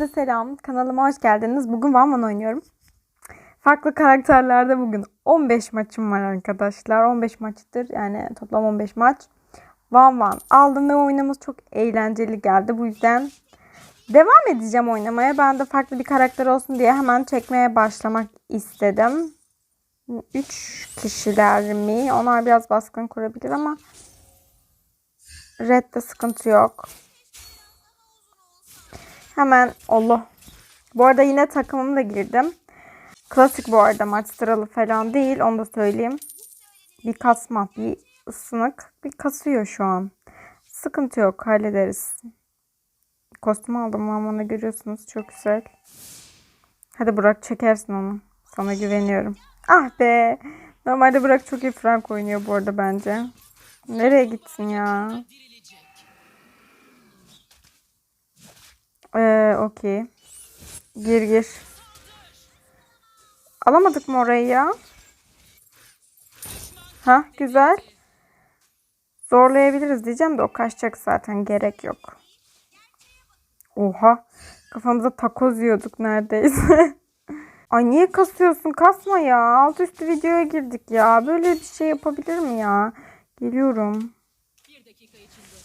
Herkese selam. Kanalıma hoş geldiniz. Bugün One Man oynuyorum. Farklı karakterlerde bugün 15 maçım var arkadaşlar. 15 maçtır. Yani toplam 15 maç. One One aldım ve oyunumuz çok eğlenceli geldi. Bu yüzden devam edeceğim oynamaya. Ben de farklı bir karakter olsun diye hemen çekmeye başlamak istedim. 3 kişiler mi? Onlar biraz baskın kurabilir ama Red'de sıkıntı yok. Hemen Allah. Bu arada yine takımımı da girdim. Klasik bu arada maç sıralı falan değil. Onu da söyleyeyim. Bir kasma, bir ısınık, bir kasıyor şu an. Sıkıntı yok. Hallederiz. Kostüm aldım ama görüyorsunuz. Çok güzel. Hadi Burak çekersin onu. Sana güveniyorum. Ah be. Normalde Burak çok iyi Frank oynuyor bu arada bence. Nereye gitsin ya? Ee, okey. Gir gir. Alamadık mı orayı ya? Ha güzel. Zorlayabiliriz diyeceğim de o kaçacak zaten gerek yok. Oha. Kafamıza takoz yiyorduk neredeyse. Ay niye kasıyorsun? Kasma ya. Alt üstü videoya girdik ya. Böyle bir şey yapabilir mi ya? Geliyorum.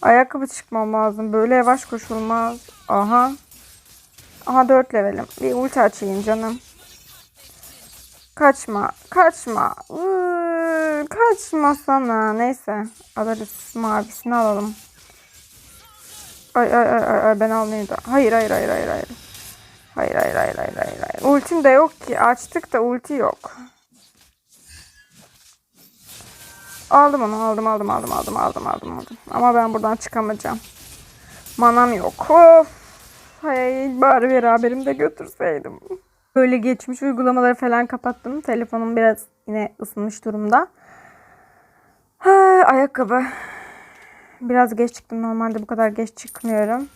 Ayakkabı çıkmam lazım. Böyle yavaş koşulmaz. Aha. Aha 4 levelim. Bir ulti açayım canım. Kaçma. Kaçma. Iıı, kaçma sana. Neyse. Alırız. Mavisini alalım. Ay ay ay ay, ben almayayım da. Hayır hayır hayır hayır. Hayır hayır hayır hayır hayır. hayır. Ultim de yok ki. Açtık da ulti yok. Aldım onu aldım aldım aldım aldım aldım aldım aldım. Ama ben buradan çıkamayacağım. Manam yok. Of. Hay bari beraberim götürseydim. Böyle geçmiş uygulamaları falan kapattım. Telefonum biraz yine ısınmış durumda. Ha, ayakkabı. Biraz geç çıktım. Normalde bu kadar geç çıkmıyorum.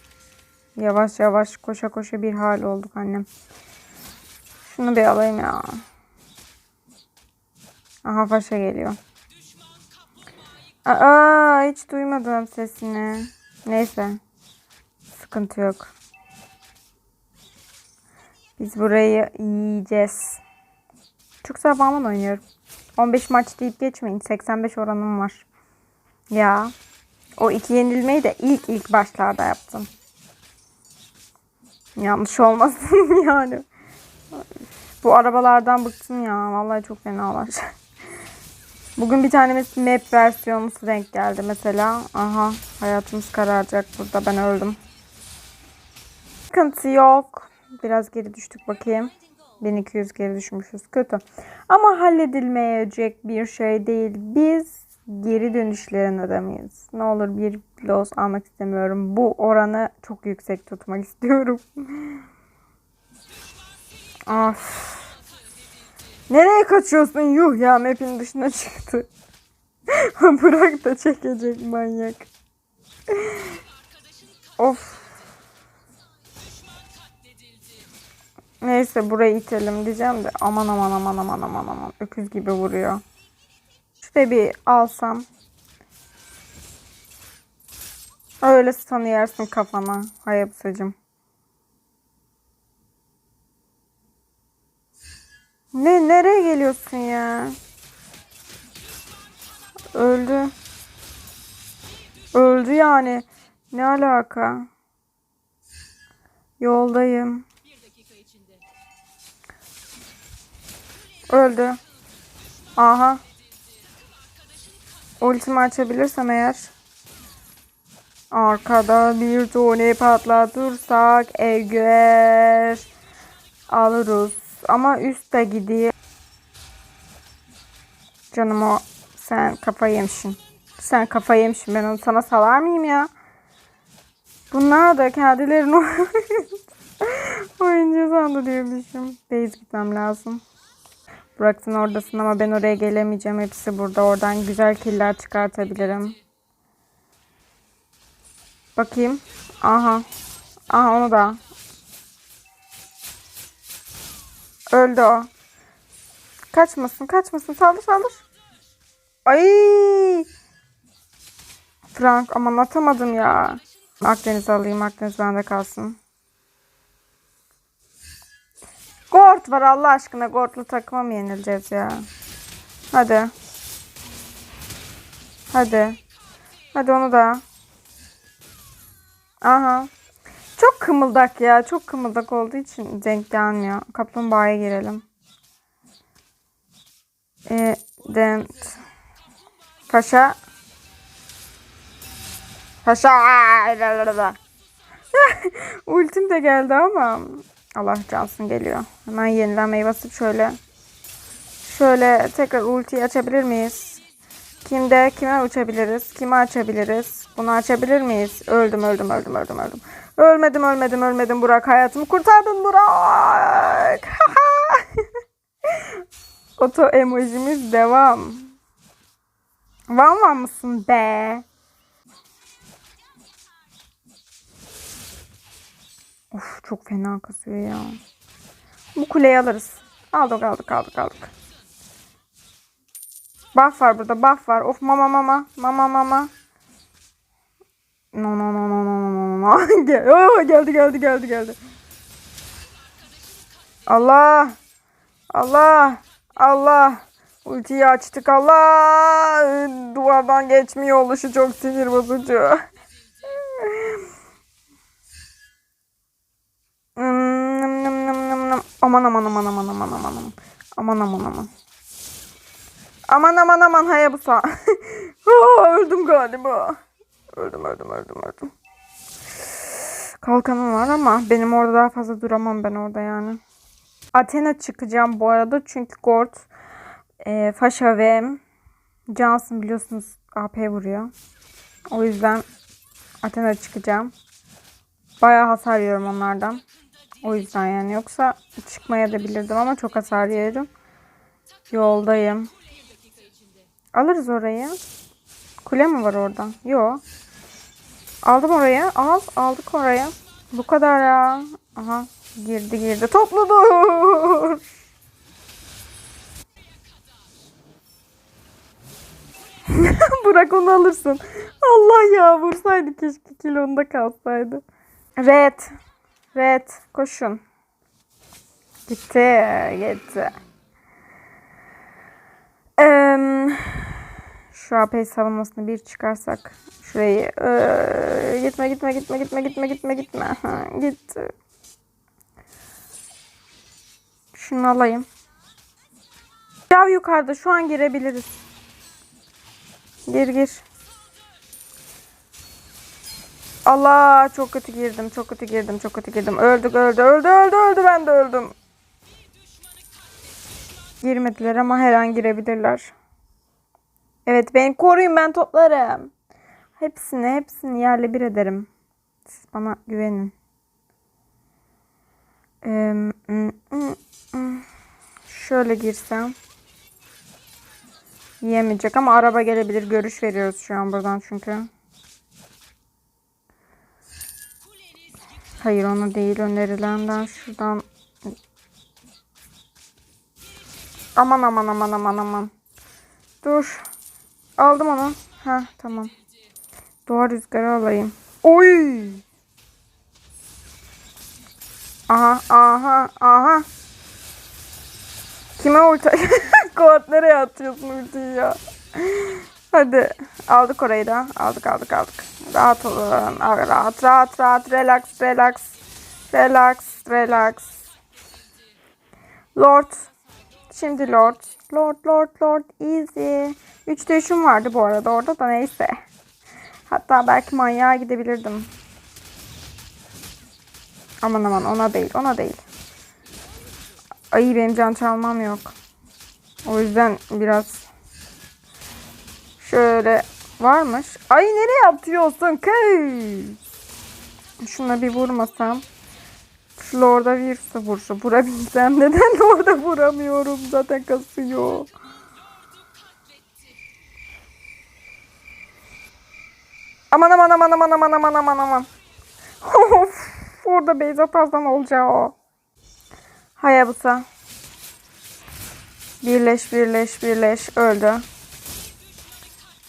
Yavaş yavaş koşa koşa bir hal olduk annem. Şunu bir alayım ya. Aha paşa geliyor. Aa hiç duymadım sesini. Neyse. Sıkıntı yok. Biz burayı yiyeceğiz. Çok zaman oynuyorum. 15 maç deyip geçmeyin. 85 oranım var. Ya. O iki yenilmeyi de ilk ilk başlarda yaptım. Yanlış olmasın yani. Bu arabalardan bıktım ya. Vallahi çok fenalar. Bugün bir tane map versiyonu denk geldi mesela. Aha hayatımız kararacak burada ben öldüm. Sıkıntı yok. Biraz geri düştük bakayım. 1200 geri düşmüşüz. Kötü. Ama halledilmeyecek bir şey değil. Biz geri dönüşlerin adamıyız. Ne olur bir loss almak istemiyorum. Bu oranı çok yüksek tutmak istiyorum. of. Nereye kaçıyorsun? Yuh ya map'in dışına çıktı. Bırak da çekecek manyak. of. Neyse burayı itelim diyeceğim de aman aman aman aman aman aman öküz gibi vuruyor. Şurayı bir alsam. Öyle stun yersin kafana hayapsacım. Ne nereye geliyorsun ya? Öldü. Öldü yani. Ne alaka? Yoldayım. Öldü. Aha. Ultimi açabilirsem eğer. Arkada bir tane patlatırsak eğer alırız. Ama üstte gidiyor. Canım o sen kafayı yemişsin. Sen kafayı yemişsin. Ben onu sana salar mıyım ya? Bunlar da kendilerini oyuncu sandı diyormuşum. Base gitmem lazım. Burak'ın oradasın ama ben oraya gelemeyeceğim. Hepsi burada. Oradan güzel killer çıkartabilirim. Bakayım. Aha. Aha onu da. Öldü o. Kaçmasın kaçmasın. Saldır saldır. Ay. Frank aman atamadım ya. Akdeniz alayım. Akdeniz bende kalsın. Gort var Allah aşkına. Gort'lu takıma mı yenileceğiz ya? Hadi. Hadi. Hadi onu da. Aha. Çok kımıldak ya. Çok kımıldak olduğu için denk gelmiyor. Kaplumbağaya girelim. E, dent. Paşa. Paşa. Ultim de geldi ama Allah cansın geliyor. Hemen yenilenmeyi basıp şöyle şöyle tekrar ultiyi açabilir miyiz? Kimde kime uçabiliriz? Kime açabiliriz? Bunu açabilir miyiz? Öldüm öldüm öldüm öldüm öldüm. Ölmedim ölmedim ölmedim Burak hayatımı kurtardın Burak. Oto emojimiz devam. Van van mısın be? Of çok fena kasıyor ya. Bu kuleyi alırız. Aldık aldık aldık aldık. Buff var burada buff var. Of mama mama mama mama. No no no no no no no no. Gel oh, geldi geldi geldi geldi. Allah. Allah. Allah. Ultiyi açtık Allah. Duvardan geçmiyor oluşu çok sinir bozucu. Aman aman aman aman aman aman aman. Aman aman aman. Aman aman aman Hayabusa. Aa, öldüm galiba. Öldüm öldüm öldüm öldüm. Kalkanım var ama benim orada daha fazla duramam ben orada yani. Athena çıkacağım bu arada çünkü Gord, e, Fasha ve Johnson biliyorsunuz AP vuruyor. O yüzden Athena çıkacağım. Bayağı hasar yiyorum onlardan. O yüzden yani yoksa çıkmaya da bilirdim ama çok hasar yerim. Yoldayım. Alırız orayı. Kule mi var orada? Yok. Aldım oraya. Al. Aldık oraya. Bu kadar ya. Aha. Girdi girdi. Toplu dur. Bırak onu alırsın. Allah ya vursaydı keşke kilonda kalsaydı. Red. Red. Koşun. Gitti. Gitti. Şu AP savunmasını bir çıkarsak şurayı ee, gitme gitme gitme gitme gitme gitme gitme ha, gitti. Şunu alayım. Yav yukarıda şu an girebiliriz. Gir gir. Allah çok kötü girdim çok kötü girdim çok kötü girdim. Öldük öldü öldü öldü öldü ben de öldüm. Girmediler ama her an girebilirler. Evet beni koruyun ben toplarım. Hepsini hepsini yerle bir ederim. Siz bana güvenin. Ee, şöyle girsem. Yiyemeyecek ama araba gelebilir. Görüş veriyoruz şu an buradan çünkü. Hayır onu değil önerilenden şuradan. Aman aman aman aman aman. Dur. Aldım onu. Ha tamam. Doğa rüzgarı alayım. Oy. Aha aha aha. Kime ulti? Kod nereye atıyorsun ultiyi ya? Hadi aldık orayı da. Aldık aldık aldık. Rahat olun. Rahat rahat rahat. Relax relax. Relax relax. Lord. Şimdi Lord. Lord Lord Lord easy. 3'te 3'üm vardı bu arada orada da neyse. Hatta belki manyağa gidebilirdim. Aman aman ona değil ona değil. Ay benim can çalmam yok. O yüzden biraz şöyle varmış. Ay nereye atıyorsun kız? Şuna bir vurmasam. Şu Lord'a virüse vursa vurabilsem. Neden Lord'a vuramıyorum? Zaten kasıyor. Aman aman aman aman aman aman aman aman. Of, orada beyz atarsan olacağı o. Hayabusa. Birleş birleş birleş öldü.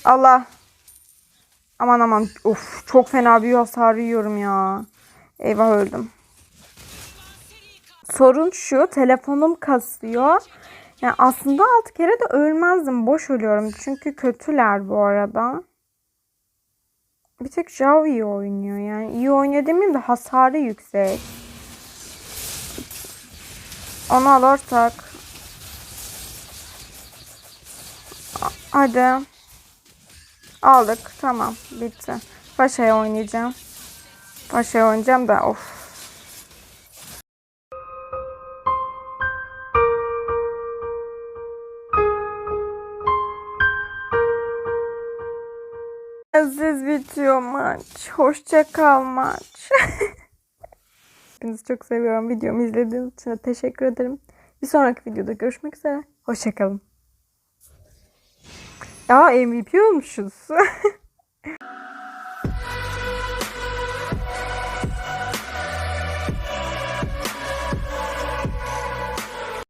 Allah. Aman aman. Of çok fena bir hasar yiyorum ya. Eyvah öldüm. Sorun şu telefonum kasıyor. Yani aslında 6 kere de ölmezdim. Boş ölüyorum. Çünkü kötüler bu arada. Bir tek Jao iyi oynuyor. Yani iyi oynuyor demeyeyim de hasarı yüksek. Onu alırsak. Hadi. Aldık. Tamam. Bitti. Paşa'ya oynayacağım. Paşa'ya oynayacağım da of. Aziz bitiyor maç. Hoşça kal maç. Hepinizi çok seviyorum. Videomu izlediğiniz için teşekkür ederim. Bir sonraki videoda görüşmek üzere. Hoşça kalın. Ya MVP olmuşuz.